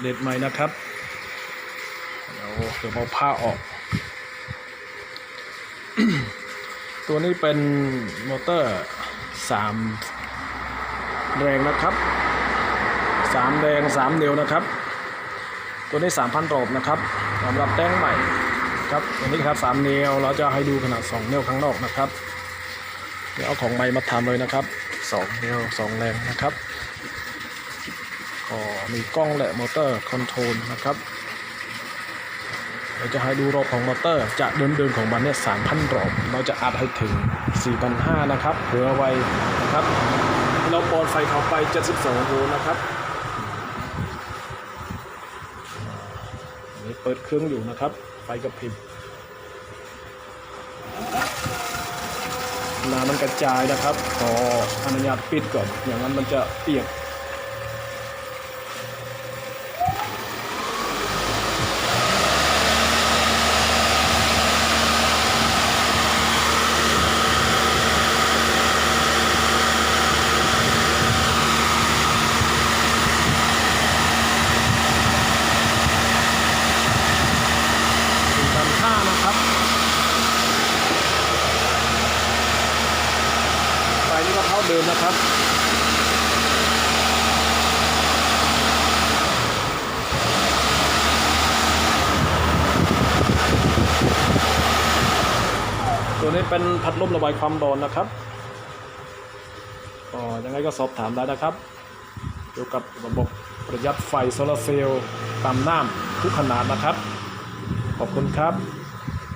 เด็ดใหม่นะครับเดี๋ยวเดี๋ยวเอาผ้าออก ตัวนี้เป็นมอเตอร์สามแรงนะครับสามแรงสามนิ้วนะครับ ตัวนี้3,000รอบนะครับสำหรับแต้งใหม่ครับตัวนี้ครับ3นิ้วเราจะให้ดูขนาด2นิ้วข้างนอกนะครับเดี๋ยวเอาของใหม่มาทำเลยนะครับ2นิ้ว2แรงนะครับ ก็มีกล้องและมอเตอร์คอนโทรลนะครับเราจะให้ดูรอบของมอเตอร์จะเดิมๆของมันเนี่ย3,000รอบ เราจะอัดให้ถึง 4,500 นะครับเผื่อไว้นะครับ เราปอนไฟเข้าไป 72 โวลต์นะครับนนี้เปิดเครื่องอยู่นะครับ ไฟกระพริบน้ำมันกระจายนะครับ ขออนุญาตปิดก่อน อย่างนั้นมันจะเปียก สี่พันห้านะครับ ไฟนี่ก็ เท่าเดิมนะครับตัวนี้เป็นพัดลมระบายความร้อนนะครับก็ยังไงก็สอบถามได้นะครับ เกี่ยวกับระบบประหยัดไฟโซลาร์เซลล์ตามน้ำทุกขนาดนะครับ ขอบคุณครับ